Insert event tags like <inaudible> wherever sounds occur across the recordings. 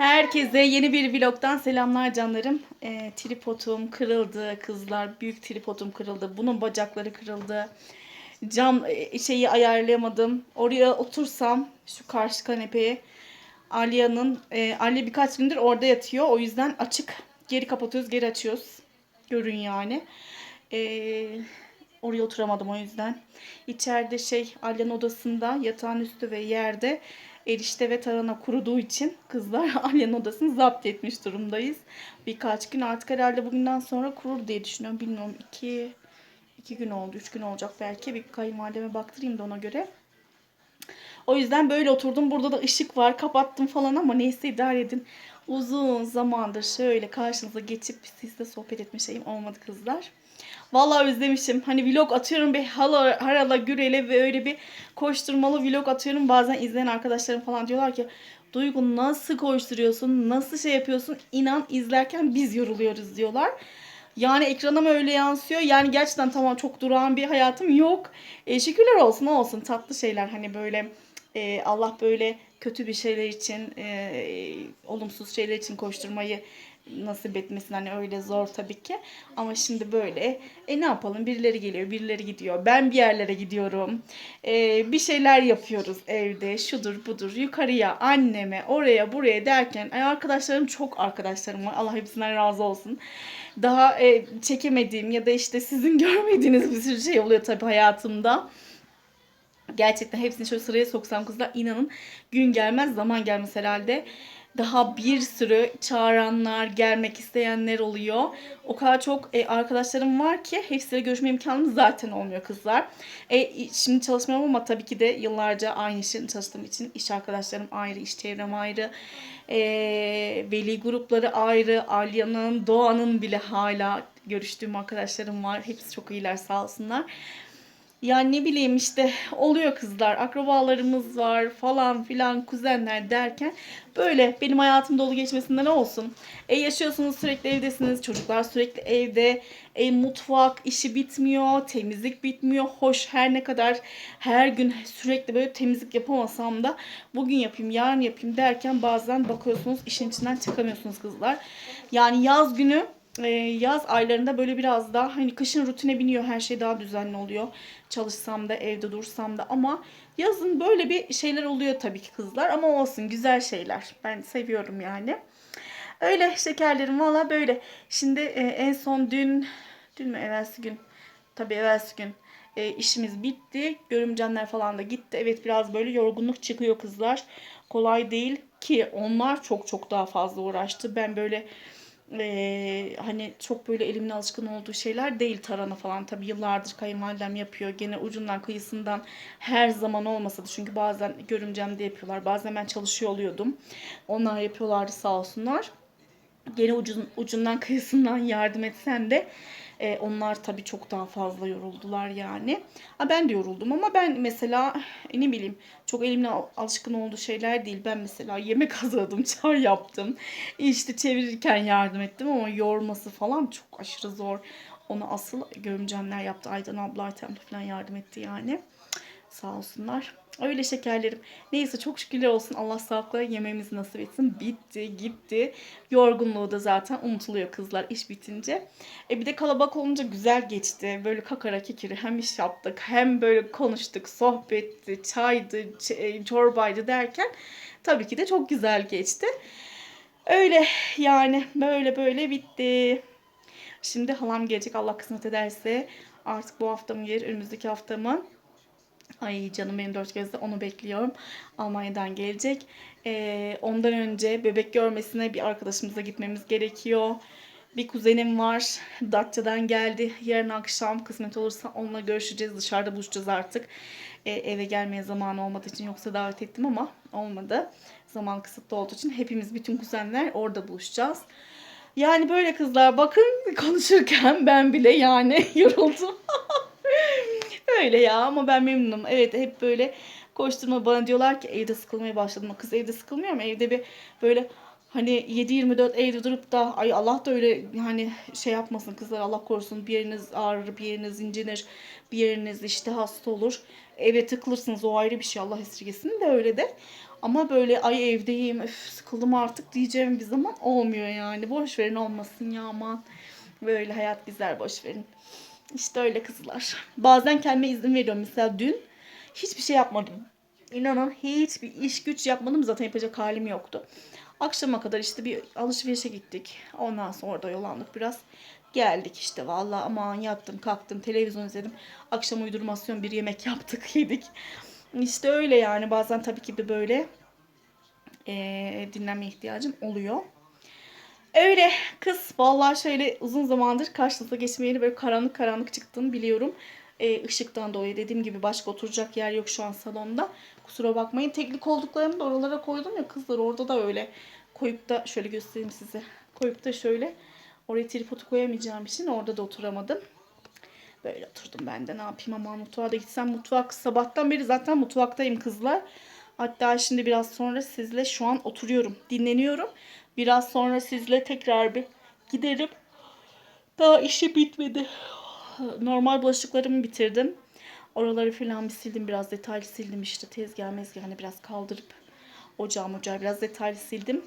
Herkese yeni bir vlogdan selamlar canlarım. Ee, tripodum kırıldı kızlar. Büyük tripodum kırıldı. Bunun bacakları kırıldı. Cam e, şeyi ayarlayamadım. Oraya otursam şu karşı kanepeye Alya'nın e, Alya birkaç gündür orada yatıyor. O yüzden açık. Geri kapatıyoruz, geri açıyoruz. Görün yani. Ee, oraya oturamadım o yüzden. İçeride şey Alya'nın odasında yatağın üstü ve yerde erişte ve tarhana kuruduğu için kızlar <laughs> Alya'nın odasını zapt etmiş durumdayız. Birkaç gün artık herhalde bugünden sonra kurur diye düşünüyorum. Bilmiyorum iki, iki gün oldu, üç gün olacak belki. Bir kayınvalideme baktırayım da ona göre. O yüzden böyle oturdum. Burada da ışık var. Kapattım falan ama neyse idare edin. Uzun zamandır şöyle karşınıza geçip sizle sohbet etme şeyim olmadı kızlar. Vallahi özlemişim. Hani vlog atıyorum bir hala, harala gürele ve öyle bir koşturmalı vlog atıyorum. Bazen izleyen arkadaşlarım falan diyorlar ki Duygu nasıl koşturuyorsun? Nasıl şey yapıyorsun? İnan izlerken biz yoruluyoruz diyorlar. Yani ekrana mı öyle yansıyor? Yani gerçekten tamam çok durağan bir hayatım yok. E, şükürler olsun olsun tatlı şeyler hani böyle e, Allah böyle kötü bir şeyler için e, olumsuz şeyler için koşturmayı nasip etmesin. Hani öyle zor tabii ki. Ama şimdi böyle e ne yapalım? Birileri geliyor birileri gidiyor. Ben bir yerlere gidiyorum. E, bir şeyler yapıyoruz evde. Şudur budur. Yukarıya anneme oraya buraya derken ay arkadaşlarım çok arkadaşlarım var. Allah hepsinden razı olsun. Daha e, çekemediğim ya da işte sizin <laughs> görmediğiniz bir sürü şey oluyor tabii hayatımda. Gerçekten hepsini şöyle sıraya soksam kızlar inanın gün gelmez zaman gelmez herhalde daha bir sürü çağıranlar, gelmek isteyenler oluyor. O kadar çok e, arkadaşlarım var ki hepsiyle görüşme imkanım zaten olmuyor kızlar. E, şimdi çalışmıyorum ama tabii ki de yıllarca aynı işin çalıştığım için iş arkadaşlarım ayrı, iş çevrem ayrı. E, veli grupları ayrı. Alya'nın, Doğan'ın bile hala görüştüğüm arkadaşlarım var. Hepsi çok iyiler sağ olsunlar. Yani ne bileyim işte oluyor kızlar, akrabalarımız var falan filan, kuzenler derken böyle benim hayatım dolu geçmesinde ne olsun. E yaşıyorsunuz sürekli evdesiniz, çocuklar sürekli evde, e, mutfak işi bitmiyor, temizlik bitmiyor. Hoş her ne kadar her gün sürekli böyle temizlik yapamasam da bugün yapayım, yarın yapayım derken bazen bakıyorsunuz işin içinden çıkamıyorsunuz kızlar. Yani yaz günü e, yaz aylarında böyle biraz daha hani kışın rutine biniyor her şey daha düzenli oluyor. Çalışsam da evde dursam da ama yazın böyle bir şeyler oluyor tabii ki kızlar ama olsun güzel şeyler. Ben seviyorum yani. Öyle şekerlerim valla böyle. Şimdi e, en son dün dün mü evvelsi gün tabii evvelsi gün e, işimiz bitti. Görümcenler falan da gitti. Evet biraz böyle yorgunluk çıkıyor kızlar. Kolay değil ki onlar çok çok daha fazla uğraştı. Ben böyle ee, hani çok böyle elimin alışkın olduğu şeyler değil tarhana falan. Tabi yıllardır kayınvalidem yapıyor. Gene ucundan kıyısından her zaman olmasa da çünkü bazen görümcemde yapıyorlar. Bazen ben çalışıyor oluyordum. Onlar yapıyorlardı sağ olsunlar. Gene ucun, ucundan kıyısından yardım etsem de e, onlar tabii çok daha fazla yoruldular yani. Ha, ben de yoruldum ama ben mesela e, ne bileyim çok elimle alışkın olduğu şeyler değil. Ben mesela yemek <laughs> hazırladım, çay yaptım. İşte çevirirken yardım ettim ama yorması falan çok aşırı zor. Onu asıl görümcemler yaptı. Aydan abla Ayten falan yardım etti yani. Sağ olsunlar. Öyle şekerlerim. Neyse çok şükürler olsun. Allah sağlıkla yememizi nasip etsin. Bitti, gitti. Yorgunluğu da zaten unutuluyor kızlar iş bitince. E bir de kalabalık olunca güzel geçti. Böyle kakara kekiri hem iş yaptık hem böyle konuştuk, sohbetti, çaydı, e, çorbaydı derken tabii ki de çok güzel geçti. Öyle yani böyle böyle bitti. Şimdi halam gelecek Allah kısmet ederse. Artık bu hafta mı önümüzdeki hafta mı? Ay canım benim dört gözle onu bekliyorum. Almanya'dan gelecek. Ee, ondan önce bebek görmesine bir arkadaşımıza gitmemiz gerekiyor. Bir kuzenim var. Datça'dan geldi. Yarın akşam kısmet olursa onunla görüşeceğiz. Dışarıda buluşacağız artık. Ee, eve gelmeye zamanı olmadığı için yoksa davet ettim ama olmadı. Zaman kısıtlı olduğu için hepimiz bütün kuzenler orada buluşacağız. Yani böyle kızlar bakın konuşurken ben bile yani <laughs> yoruldum. <laughs> Öyle ya ama ben memnunum. Evet hep böyle koşturma bana diyorlar ki evde sıkılmaya başladım. Kız evde sıkılmıyor mu? Evde bir böyle hani 7-24 evde durup da ay Allah da öyle hani şey yapmasın kızlar Allah korusun bir yeriniz ağrır bir yeriniz incinir bir yeriniz işte hasta olur eve tıkılırsınız o ayrı bir şey Allah esirgesin de öyle de Ama böyle ay evdeyim öf, sıkıldım artık diyeceğim bir zaman olmuyor yani. Boş verin olmasın ya aman. Böyle hayat güzel boş verin. İşte öyle kızlar. Bazen kendime izin veriyorum. Mesela dün hiçbir şey yapmadım. İnanın hiçbir iş güç yapmadım. Zaten yapacak halim yoktu. Akşama kadar işte bir alışverişe gittik. Ondan sonra da yolandık biraz. Geldik işte vallahi aman yattım kalktım televizyon izledim. Akşam uydurmasyon bir yemek yaptık <laughs> yedik. İşte öyle yani bazen tabii ki de böyle eee dinlenme ihtiyacım oluyor. Öyle kız vallahi şöyle uzun zamandır karşınıza geçmeyeli böyle karanlık karanlık çıktığını biliyorum. Ee, ışıktan dolayı dediğim gibi başka oturacak yer yok şu an salonda. Kusura bakmayın. Teknik olduklarımı da oralara koydum ya kızlar orada da öyle. Koyup da şöyle göstereyim size. Koyup da şöyle oraya tripodu koyamayacağım için orada da oturamadım. Böyle oturdum ben de ne yapayım ama mutfağa da gitsem mutfak sabahtan beri zaten mutfaktayım kızlar. Hatta şimdi biraz sonra sizle şu an oturuyorum. Dinleniyorum. Biraz sonra sizle tekrar bir giderim. Daha işi bitmedi. Normal bulaşıklarımı bitirdim. Oraları falan bir sildim. Biraz detaylı sildim işte. Tezgah mezgah hani biraz kaldırıp ocağım ocağı biraz detaylı sildim.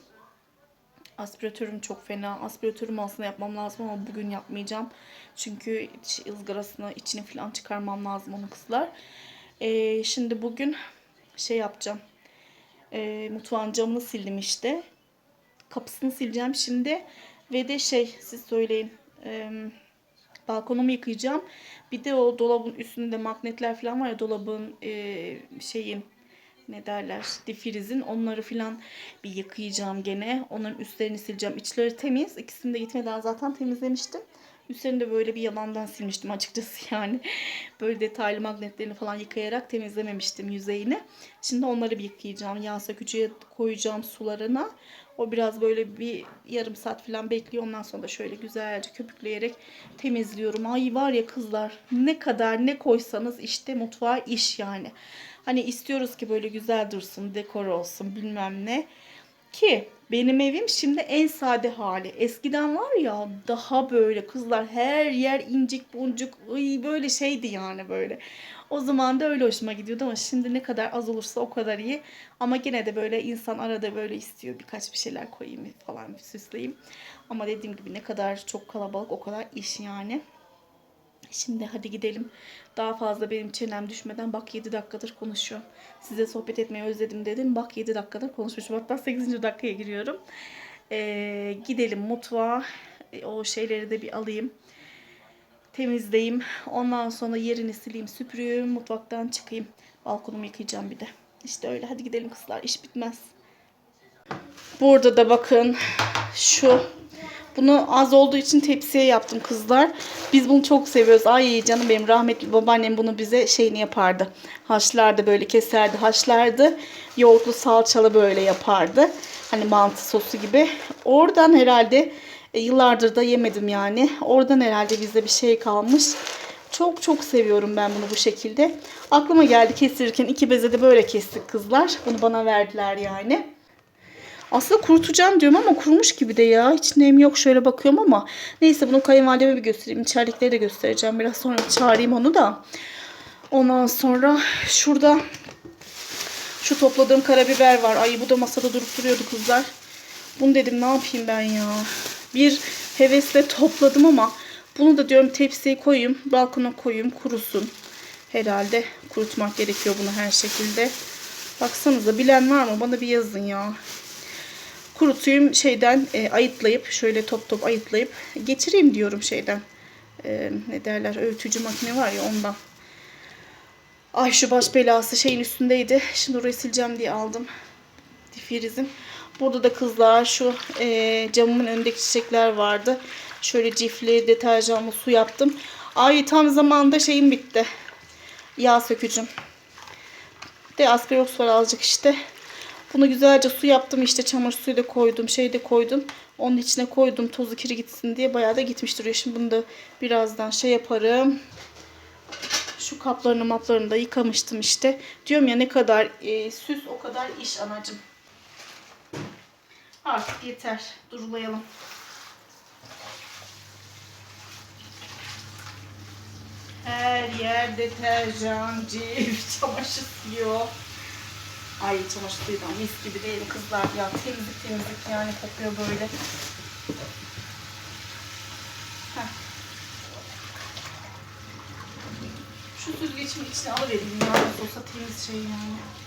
Aspiratörüm çok fena. Aspiratörüm aslında yapmam lazım ama bugün yapmayacağım. Çünkü iç, ızgarasını içini falan çıkarmam lazım onu kızlar. Ee, şimdi bugün şey yapacağım. Ee, mutfağın camını sildim işte. Kapısını sileceğim şimdi. Ve de şey siz söyleyin. Ee, balkonumu yıkayacağım. Bir de o dolabın üstünde magnetler falan var ya dolabın e, şeyin ne derler difrizin onları falan bir yıkayacağım gene. Onların üstlerini sileceğim. İçleri temiz. İkisini de gitmeden zaten temizlemiştim. Üstlerini de böyle bir yalandan silmiştim açıkçası <laughs> yani. Böyle detaylı magnetlerini falan yıkayarak temizlememiştim yüzeyini. Şimdi onları bir yıkayacağım. Yağ sökücüye koyacağım sularına. O biraz böyle bir yarım saat falan bekliyor. Ondan sonra da şöyle güzelce köpükleyerek temizliyorum. Ay var ya kızlar ne kadar ne koysanız işte mutfağa iş yani. Hani istiyoruz ki böyle güzel dursun, dekor olsun bilmem ne. Ki benim evim şimdi en sade hali. Eskiden var ya daha böyle kızlar her yer incik boncuk ay böyle şeydi yani böyle. O zaman da öyle hoşuma gidiyordu ama şimdi ne kadar az olursa o kadar iyi. Ama gene de böyle insan arada böyle istiyor birkaç bir şeyler koyayım falan süsleyeyim. Ama dediğim gibi ne kadar çok kalabalık o kadar iş yani. Şimdi hadi gidelim. Daha fazla benim çenem düşmeden bak 7 dakikadır konuşuyorum. Size sohbet etmeyi özledim dedim. Bak 7 dakikadır konuşmuşum. Hatta 8. dakikaya giriyorum. Ee, gidelim mutfağa. E, O şeyleri de bir alayım. Temizleyeyim. Ondan sonra yerini sileyim, süpüreyim. Mutfaktan çıkayım. Balkonumu yıkayacağım bir de. İşte öyle. Hadi gidelim kızlar. İş bitmez. Burada da bakın şu bunu az olduğu için tepsiye yaptım kızlar. Biz bunu çok seviyoruz. Ay canım benim rahmetli babaannem bunu bize şeyini yapardı. Haşlardı böyle keserdi haşlardı. Yoğurtlu salçalı böyle yapardı. Hani mantı sosu gibi. Oradan herhalde e, yıllardır da yemedim yani. Oradan herhalde bizde bir şey kalmış. Çok çok seviyorum ben bunu bu şekilde. Aklıma geldi kestirirken iki beze de böyle kestik kızlar. Bunu bana verdiler yani. Aslında kurutacağım diyorum ama kurumuş gibi de ya. Hiç nem yok şöyle bakıyorum ama. Neyse bunu kayınvalideme bir göstereyim. İçeridekileri de göstereceğim. Biraz sonra çağırayım onu da. Ondan sonra şurada şu topladığım karabiber var. Ay bu da masada durup duruyordu kızlar. Bunu dedim ne yapayım ben ya. Bir hevesle topladım ama bunu da diyorum tepsiye koyayım. Balkona koyayım kurusun. Herhalde kurutmak gerekiyor bunu her şekilde. Baksanıza bilen var mı? Bana bir yazın ya kurutayım şeyden e, ayıtlayıp şöyle top top ayıtlayıp geçireyim diyorum şeyden. E, ne derler öğütücü makine var ya ondan. Ay şu baş belası şeyin üstündeydi. Şimdi orayı sileceğim diye aldım. Difrizim. Burada da kızlar şu e, camımın önündeki çiçekler vardı. Şöyle cifli deterjanlı su yaptım. Ay tam zamanda şeyim bitti. Yağ sökücüm. De aspirox var azıcık işte. Bunu güzelce su yaptım işte çamur suyu da koydum şey de koydum. Onun içine koydum tozu kiri gitsin diye bayağı da gitmiş duruyor. Şimdi bunu da birazdan şey yaparım. Şu kaplarını maplarını da yıkamıştım işte. Diyorum ya ne kadar e, süs o kadar iş anacım. Artık yeter. Durulayalım. Her yer deterjan, <laughs> cif, çamaşır suyu. Ay da mis gibi değil kızlar ya temizlik temizlik yani kokuyor böyle. Heh. Şu süzgecimin içine alıvereyim ya. Olsa temiz şey yani.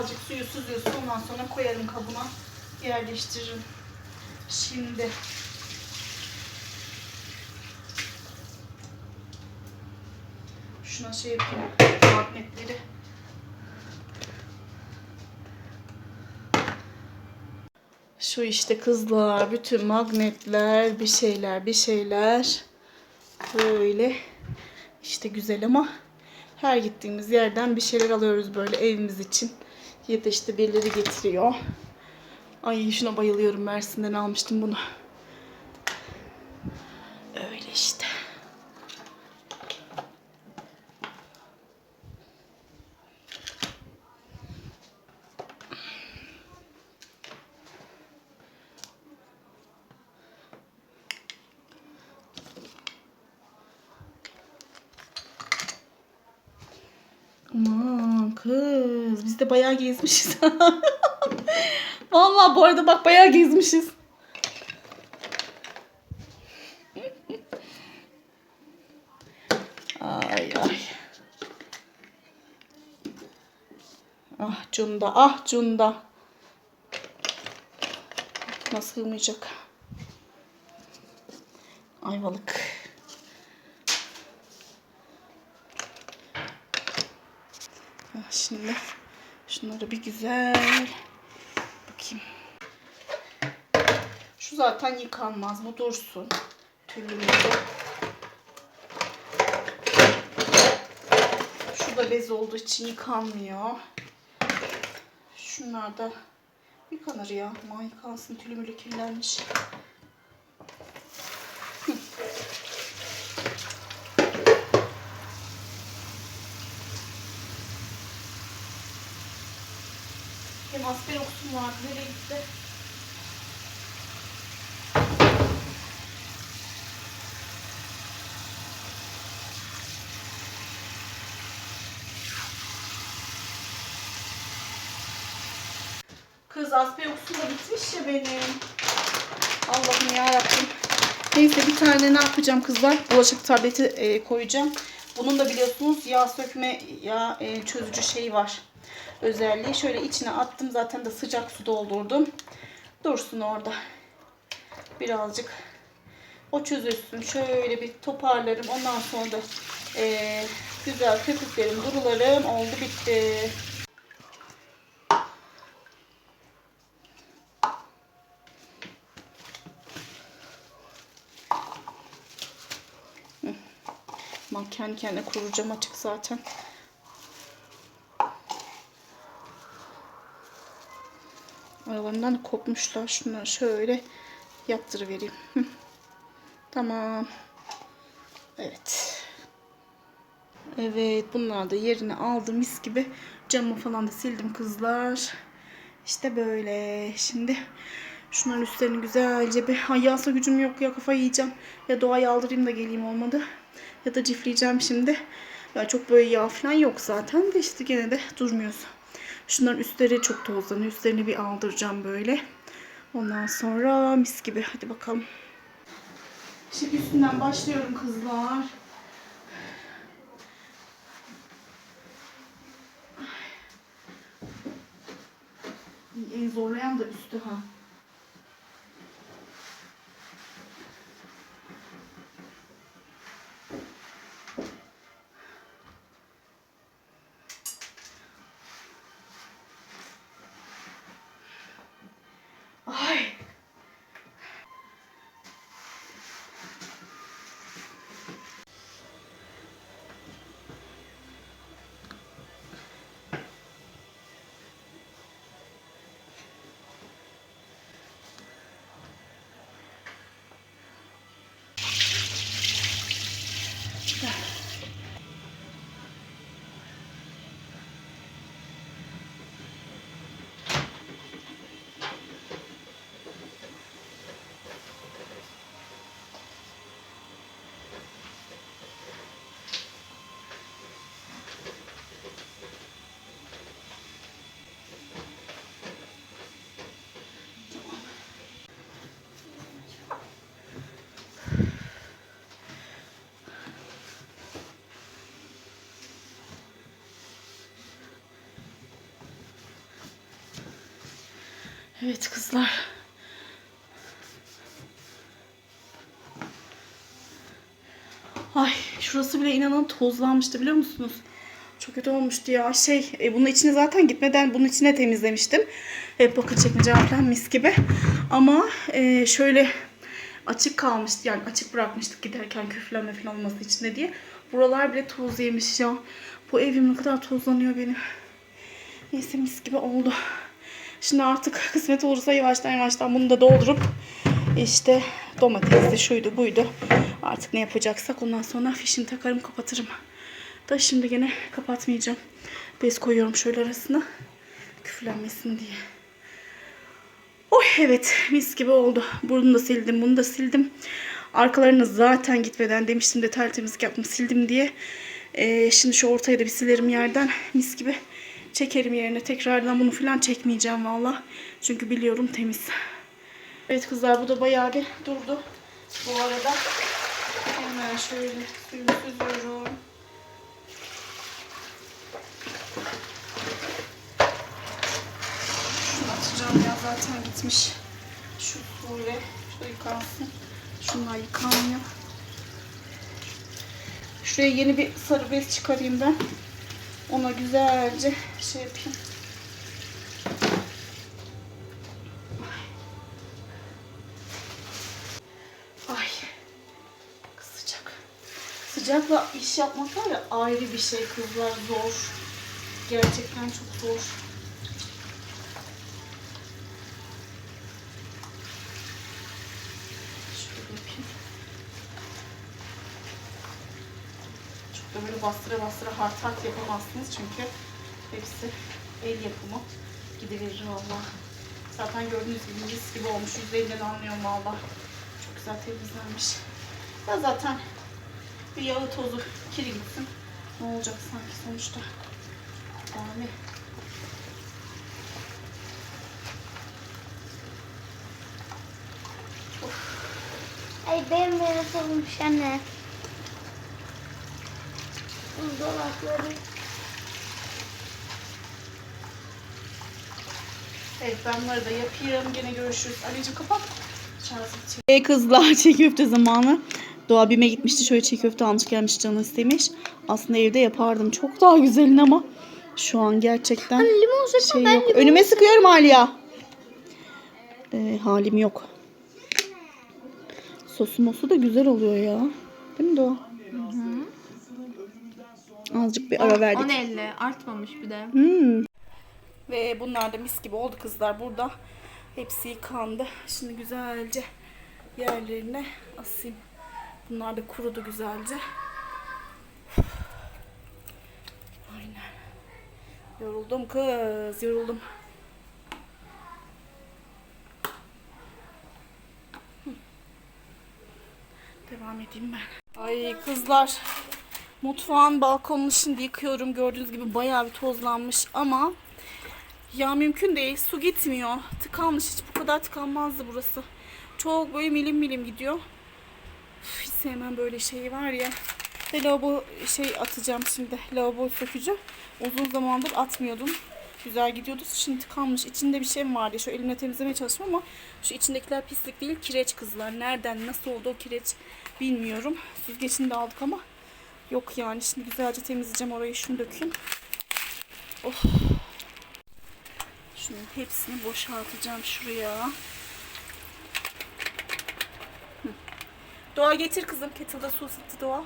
Azıcık suyu süzüyorsun ondan sonra koyarım kabına yerleştiririm. Şimdi şuna şey yapayım magnetleri. Şu işte kızlar bütün magnetler bir şeyler bir şeyler böyle işte güzel ama her gittiğimiz yerden bir şeyler alıyoruz böyle evimiz için. Ya da işte birileri getiriyor. Ay şuna bayılıyorum. Mersin'den almıştım bunu. Öyle işte. Aman kız biz bayağı gezmişiz. <laughs> Vallahi bu arada bak bayağı gezmişiz. Ay ay. Ah Cunda ah Cunda. Nasıl sığmayacak? Ayvalık. Ah, Şimdi şunları bir güzel bakayım. Şu zaten yıkanmaz. Bu dursun. Tüllü Şu da bez olduğu için yıkanmıyor. Şunlar da yıkanır ya. Aman yıkansın. Tülü mülü kirlenmiş. Benim asperoksum vardı. Nereye gitti? Kız asperoksum da bitmiş ya benim. Allah'ım yarabbim. Neyse bir tane ne yapacağım kızlar? Bulaşık tableti e, koyacağım. Bunun da biliyorsunuz yağ sökme, yağ e, çözücü şeyi var. Özelliği. Şöyle içine attım. Zaten de sıcak su doldurdum. Dursun orada. Birazcık o çözülsün. Şöyle bir toparlarım. Ondan sonra da e, güzel köpüklerim, durularım oldu bitti. Ben kendi kendine kuracağım açık zaten. Aralarından da kopmuşlar. Şunları şöyle yaptırıvereyim. Tamam. Evet. Evet bunlar da yerini aldım mis gibi. Camı falan da sildim kızlar. İşte böyle. Şimdi şunların üstlerini güzelce bir... Ay yağsa gücüm yok ya kafayı yiyeceğim. Ya doğayı aldırayım da geleyim olmadı. Ya da cifleyeceğim şimdi. Ya çok böyle yağ falan yok zaten de işte gene de durmuyoruz. Şunların üstleri çok tozlanıyor. Üstlerini bir aldıracağım böyle. Ondan sonra mis gibi. Hadi bakalım. Şimdi üstünden başlıyorum kızlar. En zorlayan da üstü ha. Evet kızlar. Ay şurası bile inanın tozlanmıştı biliyor musunuz? Çok kötü olmuştu ya. Şey e, bunun içine zaten gitmeden bunun içine temizlemiştim. Hep bakır çekmece falan mis gibi. Ama e, şöyle açık kalmıştı. Yani açık bırakmıştık giderken küflenme falan olması içinde diye. Buralar bile toz yemiş ya. Bu evim ne kadar tozlanıyor benim. Neyse mis gibi oldu. Şimdi artık <laughs> kısmet olursa yavaştan yavaştan bunu da doldurup işte domatesli şuydu buydu. Artık ne yapacaksak ondan sonra fişini takarım kapatırım. Da şimdi gene kapatmayacağım. Bez koyuyorum şöyle arasına. Küflenmesin diye. Oh evet mis gibi oldu. Bunu da sildim bunu da sildim. Arkalarını zaten gitmeden demiştim detaylı temizlik yaptım sildim diye. Ee, şimdi şu ortaya da bir silerim yerden. Mis gibi çekerim yerine. Tekrardan bunu falan çekmeyeceğim valla. Çünkü biliyorum temiz. Evet kızlar bu da bayağı bir durdu. Bu arada hemen şöyle suyunu süzüyorum. Şunu atacağım ya zaten gitmiş. Şu suyla şu yıkansın. Şunlar yıkanmıyor. Şuraya yeni bir sarı bez çıkarayım ben. Ona güzelce şey yapayım. Ay. Sıcak. Sıcakla iş yapmak var ya ayrı bir şey kızlar zor. Gerçekten çok zor. Şöyle yapayım. Çok da bastıra bastıra hard hard yapamazsınız çünkü hepsi el yapımı. Gidiverir valla. Zaten gördüğünüz gibi mis gibi olmuş. Yüzeyinden anlıyorum valla. Çok güzel temizlenmiş. Ya zaten bir yağı tozu kiri gitsin. Ne olacak sanki sonuçta. Yani Ay bembeyaz olmuş anne. Buzdolapları. Evet ben bunları da yapayım. Gene görüşürüz. Anneciğim kapat. Hey kızlar <laughs> çiğ köfte zamanı. Doğa Bim'e gitmişti. Şöyle çiğ köfte almış gelmiş canı istemiş. Aslında evde yapardım. Çok daha güzelin ama şu an gerçekten Limon sıkma şey ben yok. limon Önüme sıkıyorum Aliya. Ee, halim yok. Sosu mosu da güzel oluyor ya. Değil mi Doğa? Azıcık bir ara verdik. 10 elle artmamış bir de. Hmm. Ve bunlar da mis gibi oldu kızlar burada. Hepsi yıkandı. Şimdi güzelce yerlerine asayım. Bunlar da kurudu güzelce. Aynen. Yoruldum kız, yoruldum. Devam edeyim ben. Ay kızlar. Mutfağın balkonunu şimdi yıkıyorum. Gördüğünüz gibi bayağı bir tozlanmış ama ya mümkün değil. Su gitmiyor. Tıkanmış. Hiç bu kadar tıkanmazdı burası. Çok böyle milim milim gidiyor. Üf, hiç sevmem böyle şeyi var ya. Ve lavabo şey atacağım şimdi. Lavabo sökücü. Uzun zamandır atmıyordum. Güzel gidiyordu. Şimdi tıkanmış. İçinde bir şey mi vardı? Şu elimle temizlemeye çalıştım ama şu içindekiler pislik değil. Kireç kızlar. Nereden nasıl oldu o kireç bilmiyorum. Süzgeçini de aldık ama yok yani. Şimdi güzelce temizleyeceğim orayı. Şunu dökeyim. Of. Şunun hepsini boşaltacağım şuraya. Doğa getir kızım. Kettle'da su ısıttı Doğa.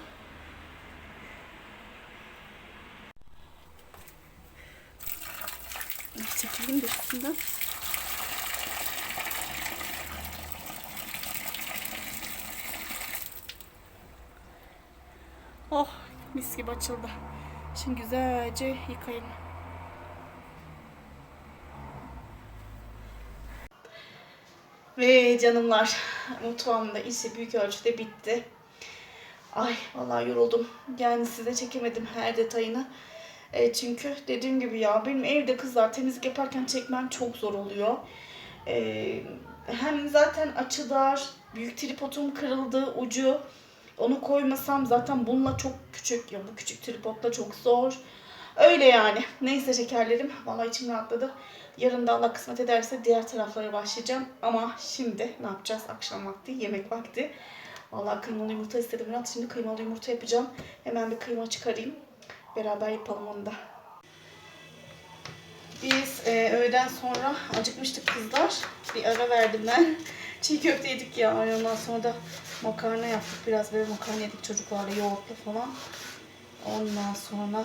Çekeyim de üstünden. Oh mis gibi açıldı. Şimdi güzelce yıkayayım. Ve canımlar mutfağımda işi büyük ölçüde bitti. Ay vallahi yoruldum. Yani size çekemedim her detayını. E, çünkü dediğim gibi ya benim evde kızlar temizlik yaparken çekmem çok zor oluyor. E, hem zaten açı dar, büyük tripodum kırıldı ucu. Onu koymasam zaten bununla çok küçük ya bu küçük tripodla çok zor. Öyle yani. Neyse şekerlerim. Vallahi içim rahatladı. Yarın da Allah kısmet ederse diğer taraflara başlayacağım. Ama şimdi ne yapacağız? Akşam vakti, yemek vakti. Vallahi kıymalı yumurta istedim. Murat şimdi kıymalı yumurta yapacağım. Hemen bir kıyma çıkarayım. Beraber yapalım onu da. Biz e, öğleden sonra acıkmıştık kızlar. Bir ara verdim ben. Çiğ köfte yedik ya. Ondan sonra da makarna yaptık. Biraz böyle makarna yedik çocuklarla yoğurtlu falan. Ondan sonra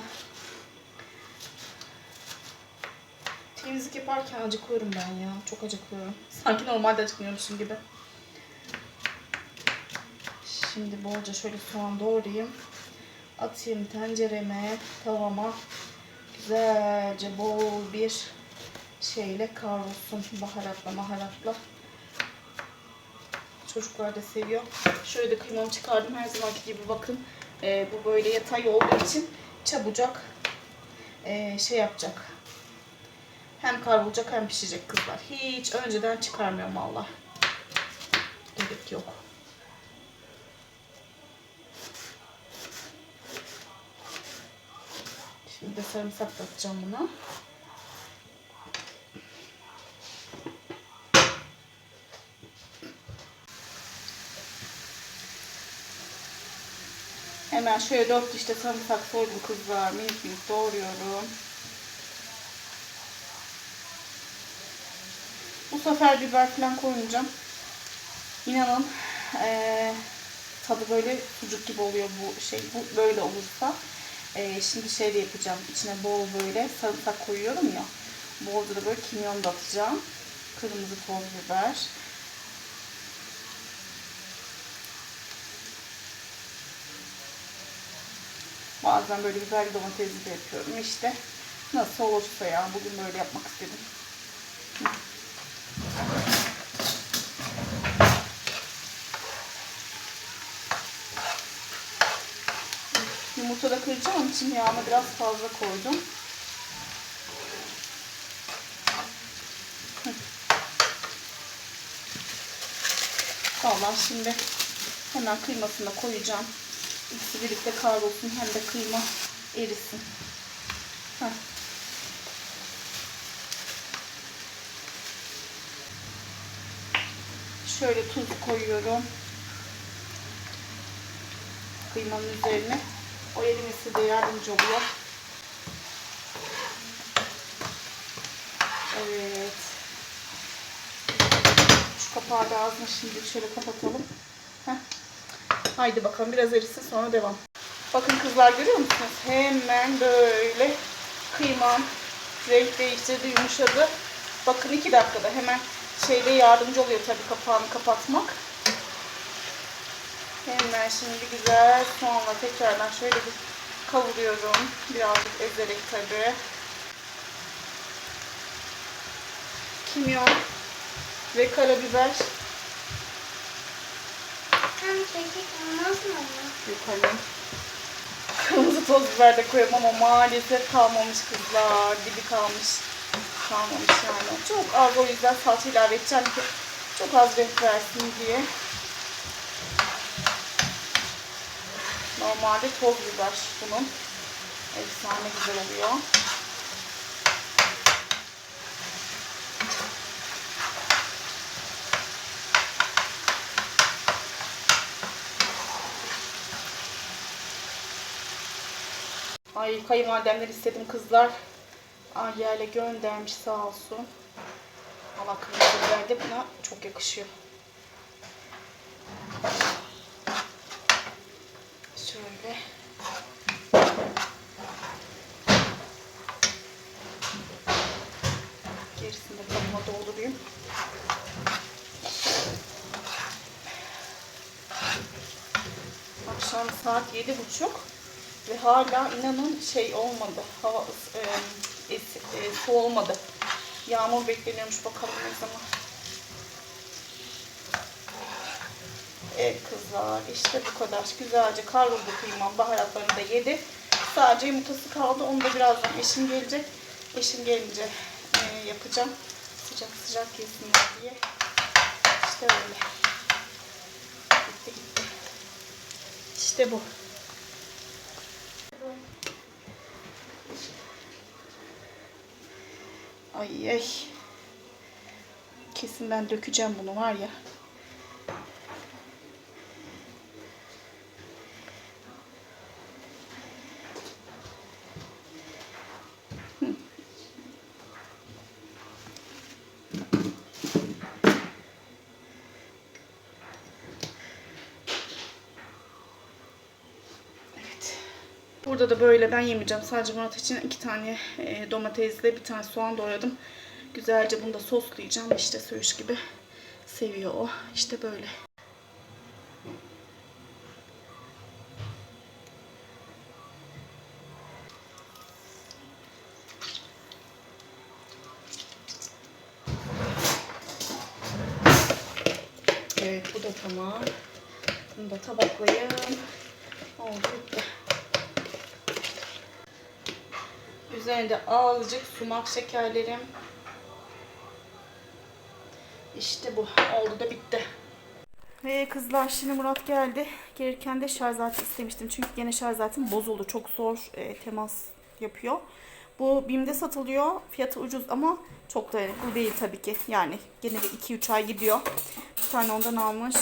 temizlik yaparken acıkıyorum ben ya. Çok acıkıyorum. Sanki normalde acıkmıyormuşum gibi. Şimdi bolca şöyle soğan doğrayayım. Atayım tencereme, tavama. Güzelce bol bir şeyle kavrulsun. Baharatla maharatla. Çocuklar da seviyor. Şöyle de kıymamı çıkardım. Her zamanki gibi bakın. Ee, bu böyle yatay olduğu için çabucak ee, şey yapacak. Hem kavrulacak hem pişecek kızlar. Hiç önceden çıkarmıyorum valla. Gerek yok. Şimdi de sarımsak da atacağım buna. Hemen şöyle dört dişte sarımsak soydum kızlar. Minik minik doğruyorum. Bu sefer biber falan koymayacağım. İnanın eee, tadı böyle sucuk gibi oluyor bu şey. Bu böyle olursa. Eee, şimdi şey de yapacağım. İçine bol böyle sarımsak koyuyorum ya. Bolca da böyle kimyon da atacağım. Kırmızı toz biber. Bazen böyle biberli domatesli de yapıyorum. İşte nasıl olursa ya. Bugün böyle yapmak istedim. Yumurta da kıracağım için yağını biraz fazla koydum. Vallahi şimdi hemen kıymasını koyacağım. İkisi birlikte kavrulsun hem de kıyma erisin. Heh. Şöyle tuz koyuyorum. Kıymanın üzerine. O erimesi de yardımcı oluyor. Evet. Şu kapağı da ağzını şimdi şöyle kapatalım. Haydi bakalım biraz erisin sonra devam. Bakın kızlar görüyor musunuz? Hemen böyle kıymam renk değiştirdi, yumuşadı. Bakın iki dakikada hemen şeyde yardımcı oluyor tabii kapağını kapatmak. Hemen şimdi güzel soğanla tekrardan şöyle bir kavuruyorum. Birazcık ezerek tabii. Kimyon ve karabiber. Kekik olmaz mı? Yukarı. Kırmızı toz biber de koyuyorum ama maalesef kalmamış kızlar. Dibi kalmış. Kalmamış yani. Çok az o yüzden salça ilave edeceğim ki çok az renk versin diye. Normalde toz biber bunun. Efsane güzel oluyor. Ay kayınvalidemden istedim kızlar. Ay yerle göndermiş sağ olsun. Allah kırmızı de buna çok yakışıyor. Şöyle. Gerisini de kabıma doldurayım. Akşam saat yedi buçuk hala inanın şey olmadı. Hava e, es- e, su olmadı. Yağmur bekleniyormuş bakalım ne zaman. Evet kızlar işte bu kadar. Güzelce kavruldu kıymam. Baharatlarını da yedi. Sadece yumurtası kaldı. Onu da birazdan eşim gelecek. Eşim gelince e, yapacağım. Sıcak sıcak yesinler diye. İşte öyle. Gitti gitti. İşte bu. Ay ay. Kesin ben dökeceğim bunu var ya. Da böyle ben yemeyeceğim. Sadece Murat için iki tane e, domatesle bir tane soğan doğradım. Güzelce bunu da soslayacağım. İşte söğüş gibi seviyor o. İşte böyle. Evet bu da tamam. Bunu da tabaklayayım. Oldu bitti. Üzerinde azıcık sumak şekerlerim. İşte bu. Oldu da bitti. Ve kızlar şimdi Murat geldi. Gelirken de şarj aleti istemiştim. Çünkü gene şarj aletim bozuldu. Çok zor e, temas yapıyor. Bu BİM'de satılıyor. Fiyatı ucuz ama çok dayanıklı değil tabii ki. Yani gene de 2-3 ay gidiyor. Bir tane ondan almış.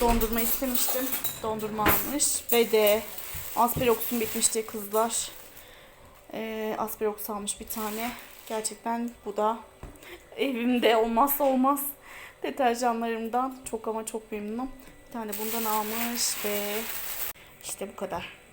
Dondurma istemiştim. Dondurma almış. Ve de asperoksum bitmişti kızlar. Ee, asperoks almış bir tane. Gerçekten bu da evimde olmazsa olmaz deterjanlarımdan. Çok ama çok memnunum. Bir tane bundan almış ve işte bu kadar.